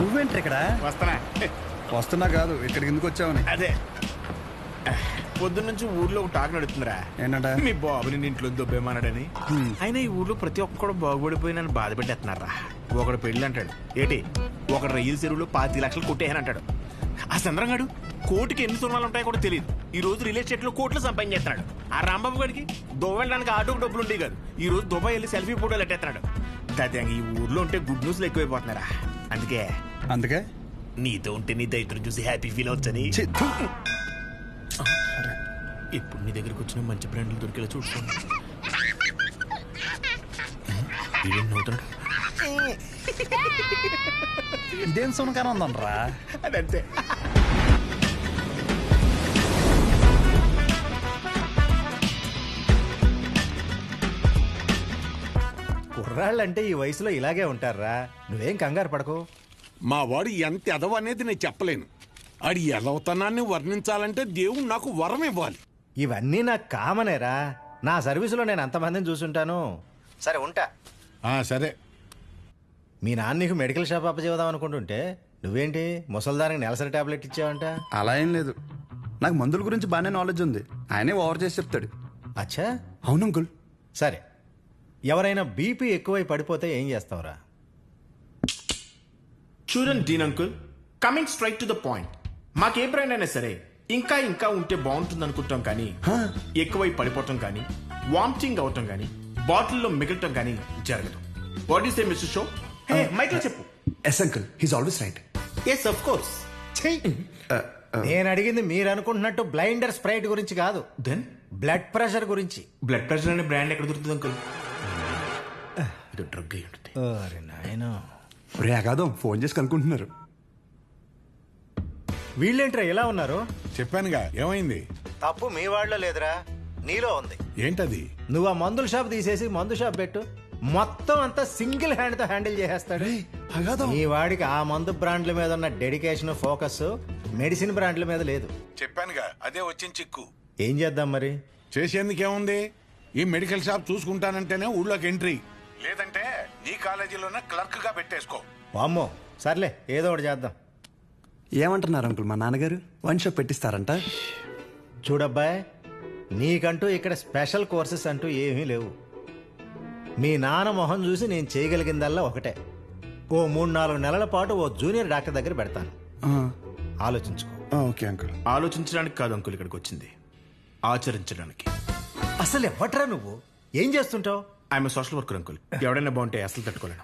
నువ్వేంటి ఇక్కడ? వస్తానా వస్తున్నా కాదు ఇక్కడికి ఎందుకు వచ్చావని. అదే. పొద్దున్నుంచి ఊర్లో ఒక టాక్ నడుతుందిరా. ఏంటంట? మీ బాబుని ఇంట్లో దొబ్బేమన్నాడని అయినా ఈ ఊర్లో ప్రతి ఒక్కడు బాగుపడిపోయి నన్ను బాధ పెట్టేస్తున్నారా ఒకడు పెళ్ళి అంటాడు. ఏంటి? ఒకడు రైలు చెరువులో పాతి లక్షలు కొట్టేయని అంటాడు. ఆ చంద్రంగాడు కోటికి ఎన్ని సున్నాలు ఉంటాయో కూడా తెలియదు. ఈ రోజు రియల్ ఎస్టేట్లో కోట్లు సంపాదించేస్తున్నాడు. ఆ రాంబాబు గారికి దుబాయ్ వెళ్ళడానికి ఆటోకి డబ్బులు ఉండేవి కాదు. ఈ రోజు దుబాయ్ వెళ్ళి సెల్ఫీ ఫోటోలు ఎట్టేస్తున్నాడు దాదాపు ఈ ఊర్లో ఉంటే గుడ్ న్యూస్లు ఎక్కువైపోతున్నారా? అందుకే. అందుకే? నీతో ఉంటే నీ దైత్రం చూసి హ్యాపీ ఫీల్ అవచ్చని. ఇప్పుడు నీ దగ్గరికి వచ్చిన మంచి బ్రాండ్లు దొరికేలా చూసుకోండి ఇదేం ఉందనరా అదంతే. కుర్రాళ్ళంటే ఈ వయసులో ఇలాగే ఉంటారా? నువ్వేం కంగారు పడకు. మా వాడు ఎంత ఎదవ అనేది నేను చెప్పలేను. ఆడి ఎదవతనాన్ని వర్ణించాలంటే దేవుడు నాకు వరం ఇవ్వాలి. ఇవన్నీ నాకు కామనేరా. నా సర్వీసులో నేను అంతమందిని చూసుంటాను. సరే ఉంటా. ఆ సరే. మీ నాన్న నీకు మెడికల్ షాప్ అప్పచేద్దాం అనుకుంటుంటే నువ్వేంటి? ముసల్దానికి నెలసరి టాబ్లెట్ ఇచ్చావంట? అలా ఏం లేదు. నాకు మందుల గురించి బాగానే నాలెడ్జ్ ఉంది. ఆయనే ఓవర్ చేసి చెప్తాడు. అచ్చా. అవును అంకుల్. సరే. ఎవరైనా బీపీ ఎక్కువై పడిపోతే ఏం చేస్తావురా? చూడండి dean uncle coming straight to the point. మాకే బ్రాండ్ అయినా సరే ఇంకా ఇంకా ఉంటే బాగుంటుంది అనుకుంటాం కానీ ఎక్కువై పడిపోవటం కానీ వామిటింగ్ అవటం కానీ బాటిల్లో మిగలటం కానీ జరగదు. What is a mister show? Hey మైక్లో చెప్పు. Yes uncle he's always right yes of course నేను అడిగింది మీరు అనుకుంటున్నట్టు బ్లైండర్ స్ప్రైట్ గురించి కాదు. దెన్ బ్లడ్ ప్రెషర్ గురించి. బ్లడ్ ప్రెషర్ అనే బ్రాండ్ ఎక్కడ దొరుకుతుంది అంకుల్ ఇది డ్రగ్ అయి ఉంటుంది. అరే నాయనా. రే అగాదం ఫోన్ చేసి కనుక్కుంటున్నారు. వీళ్ళేంట్రా ఎలా ఉన్నారు? చెప్పానుగా ఏమైంది? తప్పు మీ వాళ్ళలో లేదురా నీలో ఉంది. ఏంటది? నువ్వు ఆ మందుల షాప్ తీసేసి మందు షాప్ పెట్టు. మొత్తం అంతా సింగిల్ హ్యాండ్తో హ్యాండిల్ చేసేస్తాడు. అగాదం ఈ వాడికి ఆ మందు బ్రాండ్ల మీద ఉన్న డెడికేషన్ ఫోకస్ మెడిసిన్ బ్రాండ్ల మీద లేదు. చెప్పానుగా అదే వచ్చిన చిక్కు. ఏం చేద్దాం మరి? చేసేందుకేముంది? ఈ మెడికల్ షాప్ చూసుకుంటానంటేనే ఊళ్ళోకి ఎంట్రీ. లేదంటే నీ కాలేజీలోనే క్లర్క్గా పెట్టేసుకో. వామ్మో సర్లే ఏదో ఒకటి చేద్దాం. ఏమంటున్నారు అంకుల్ మా నాన్నగారు? వన్ షాప్ పెట్టిస్తారంట. చూడబ్బాయ్ నీకంటూ ఇక్కడ స్పెషల్ కోర్సెస్ అంటూ ఏమీ లేవు. మీ నాన్న మొహం చూసి నేను చేయగలిగిందల్లా ఒకటే. ఓ మూడు నాలుగు నెలల పాటు ఓ జూనియర్ డాక్టర్ దగ్గర పెడతాను. ఆలోచించుకో. Okay uncle. ఆలోచించడానికి కాదు అంకుల్ ఇక్కడికి వచ్చింది. ఆచరించడానికి. అసలు ఎవట్రా నువ్వు? ఏం చేస్తుంటావు? I'm social worker uncle. ఎవడైనా బాగుంటే అసలు తట్టుకోలేను.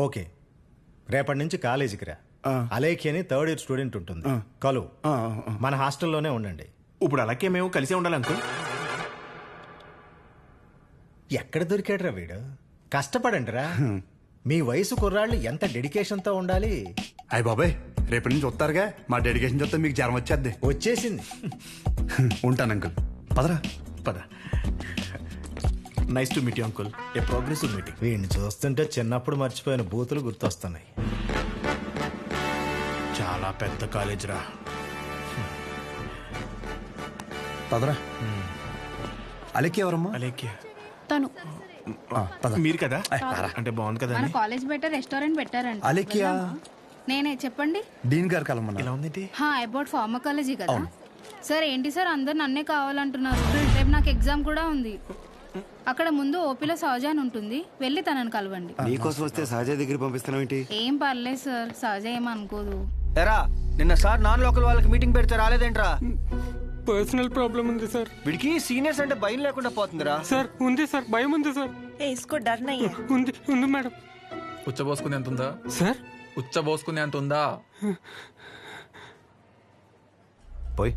ఓకే. రేపటి నుంచి కాలేజీకి రా. అలేఖి అని థర్డ్ ఇయర్ స్టూడెంట్ ఉంటుంది. కలువు మన హాస్టల్లోనే ఉండండి. ఇప్పుడు అలాగే మేము కలిసే ఉండాలి అంకుల్. ఎక్కడ దొరికాడురా వీడు? కష్టపడండి రా. మీ వయసు కుర్రాళ్ళు ఎంత డెడికేషన్తో ఉండాలి? అయ్య బాబాయ్ రేపటి నుంచి వస్తారుగా. మా డెడికేషన్ చూస్తే మీకు జ్వరం వచ్చేద్ది. వచ్చేసింది. ఉంటాను అంకుల్. పదరా. పద. Nice to meet you uncle a progressive meeting వీడిని చూస్తుంటే చిన్నప్పుడు మర్చిపోయిన బూతులు గుర్తొస్తున్నాయి. చాలా పెద్ద కాలేజ్ రా. పదరా. అలెక్కి ఎవరమ్మా? అలేఖ్య తను. ఆ, పద. మీరు కదా? అంటే బాగుంది కదా మన అని. కాలేజ్ బయట రెస్టారెంట్ పెట్టారంట అలెక్కియా? నేనే చెప్పండి. డీన్ గారు కలమన్నా ఇలా ఉందేంటి హా అబౌట్ ఫార్మకాలజీ కదా. సార్ ఏంటి సార్? అందరు నన్నే కావాలంటున్నారు. రేపు నాకు ఎగ్జామ్ కూడా ఉంది. అక్కడ ముందు ఓపీలో సహజ అని ఉంటుంది. వెళ్ళి తనని కలవండి. నీకోసం వస్తే సహజ దగ్గర పంపిస్తున్నావు ఏంటి? ఏం పర్లేదు సార్ సహజ ఏమనుకోదు అనుకోదు. ఎరా నిన్న సార్ నాన్ లోకల్ వాళ్ళకి మీటింగ్ పెడితే రాలేదేంట్రా? పర్సనల్ ప్రాబ్లం ఉంది సార్. వీడికి సీనియర్స్ అంటే భయం లేకుండా పోతుందిరా. సార్ ఉంది సార్ భయం ఉంది సార్. ఏ ఇసుకో డర్ ఉంది ఉంది మేడం. ఉచ్చబోసుకునే ఎంత ఉందా సార్? ఉచ్చబోసుకునే ఎంత ఉందా పోయి.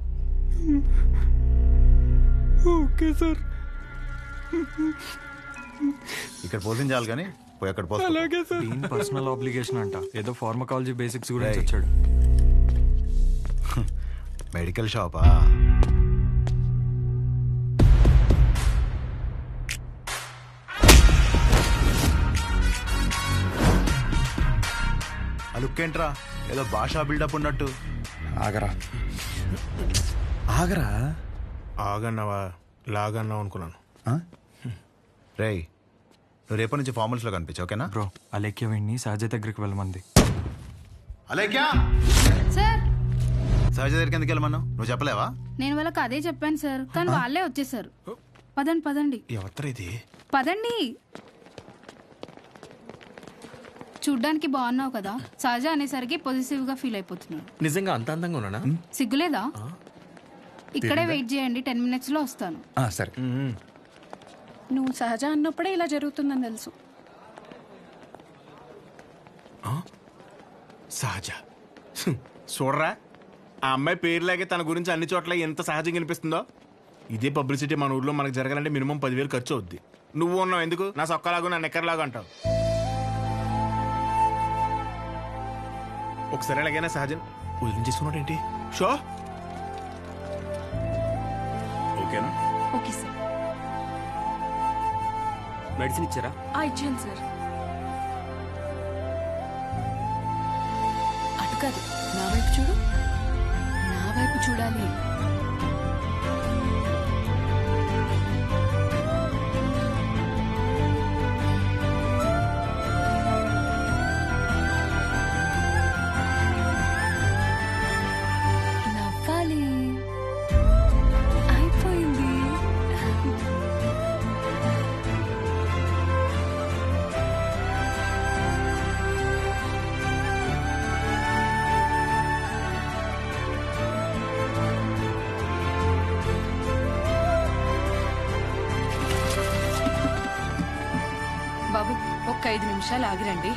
Okay sir. ఇక్కడ పోషించాలి కానీ పోయి అక్కడ అలాగే సార్. దీని పర్సనల్ ఆబ్లిగేషన్ అంట. ఏదో ఫార్మకాలజీ బేసిక్స్ గురించి వచ్చాడు. మెడికల్ షాపా అలుక్కేంట్రా ఏదో భాషా బిల్డప్ ఉన్నట్టు. ఆగరా. ఆగరా? ఆగన్నావా? లాగన్నావు అనుకున్నాను. రేయ్ నువ్వు రేపటి నుంచి ఫార్మల్స్లో కనిపించు ఓకేనా? బ్రో అలేఖ్య వీడిని సహజ దగ్గరికి వెళ్ళమంది. అలేఖ్యా! సార్! సహజ దగ్గరికి ఎందుకు వెళ్ళమన్నావు? నువ్వు చెప్పలేవా? నేను వాళ్ళకి అదే చెప్పాను సార్. కానీ వాళ్ళే వచ్చేసారు. పదండి పదండి. ఎవరితో ఇది? పదండి! చూడ్డానికి బాగున్నావు కదా. సహజ అనేసరికి పొజిటివ్గా ఫీల్ అయిపోతున్నాడు. నిజంగా అంత అందంగా ఉన్నానా? సిగ్గులేదా? ఇక్కడే వెయిట్ చేయండి టెన్ మినిట్స్లో వస్తాను. సరే. నువ్వు సహజ అన్నప్పుడే ఇలా జరుగుతుందని తెలుసు. సహజ. చూడరా? ఆ అమ్మాయి పేరులాగే తన గురించి అన్ని చోట్ల ఎంత సహజంగా అనిపిస్తుందో ఇదే పబ్లిసిటీ మన ఊర్లో మనకు జరగాలంటే మినిమం పదివేలు ఖర్చు అవుద్ది. నువ్వు ఉన్నావు ఎందుకు? నా సొక్కలాగా నా నెక్కర్లాగా అంటావు. ఒకసారి ఎలాగైనా సహజం. వదిలించేసుకున్నాడు ఏంటి షో! ఓకేనా? Okay sir. మెడిసిన్ ఇచ్చారా? ఆ ఇచ్చాను సార్. అటు కాదు నా వైపు చూడు. నా వైపు చూడాలి. ఐదు నిమిషాలు ఆగిరండి.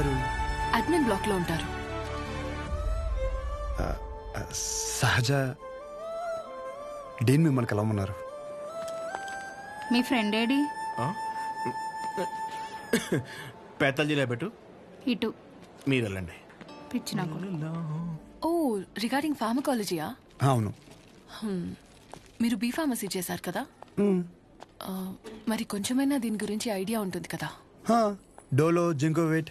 గారు? అడ్మిన్ బ్లాక్లో ఉంటారు సహజ డీన్ మిమ్మల్ని కలవమన్నారు. మీ ఫ్రెండ్ ఏడి? పేతల్ పెట్టు. ఇటు. మీరు వెళ్ళండి. పిచ్చి నాకు. ఓ రిగార్డింగ్ ఫార్మకాలజీయా? అవును. మీరు బీ ఫార్మసీ చేశారు కదా? మరి కొంచెమైనా దీని గురించి ఐడియా ఉంటుంది కదా? హా, డోలో జింకోవేట్.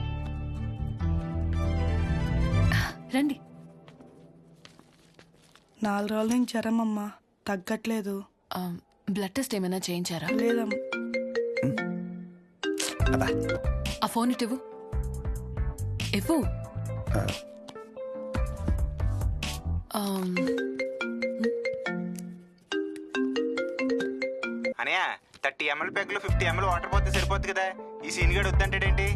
రండి. నాలుగు రోజుల నుంచి జ్వరం అమ్మా. తగ్గట్లేదు. బ్లడ్ టెస్ట్ ఏమైనా చేయించారా? లేదమ్మా అబ్బా. ఆ ఫోన్ ఇటు ఇవ్వు. ఇవ్వు. ఆమ్, అనయా థర్టీ ఎంఎల్ ప్యాక్లో ఫిఫ్టీ ఎంఎల్ వాటర్ పోతే సరిపోద్ది కదా. ఈ సీన్ గడు వద్దంటాడేంటి?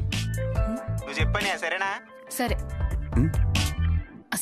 నువ్వు చెప్పని సరేనా? సరే.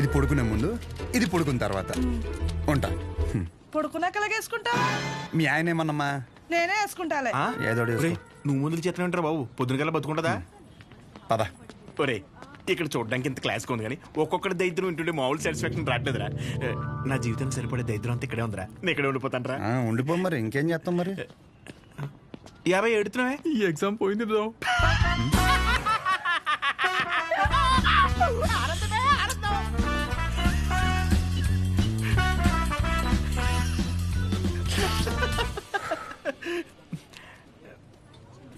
ఇది పడుకునే ముందు ఇది పడుకున్న తర్వాత. ఉంటా. పడుకున్నాక వేసుకుంటా మీ ఆయన ఏమన్నమ్మా? నేనే వేసుకుంటాలే. ఏదో. నువ్వు ముందుకు చేతనే ఉంటారు బాబు? పొద్దున కల్లా బతుకుంటుందా పద. ఒరే ఇక్కడ చూడడానికి ఇంత క్లాస్ ఉంది కానీ ఒక్కొక్కటి దైద్యం వింటుంటే మామూలు సాటిస్ఫాక్షన్ రావట్లేదురా నా జీవితం సరిపడే దైద్యం అంతా ఇక్కడే ఉందిరా. నేను ఇక్కడే ఉండిపోతానరా. ఆ, ఉండిపో మరి ఇంకేం చేస్తాం మరి? యాభై ఎడుతున్నావే ఈ ఎగ్జామ్ పోయింది బ్రో.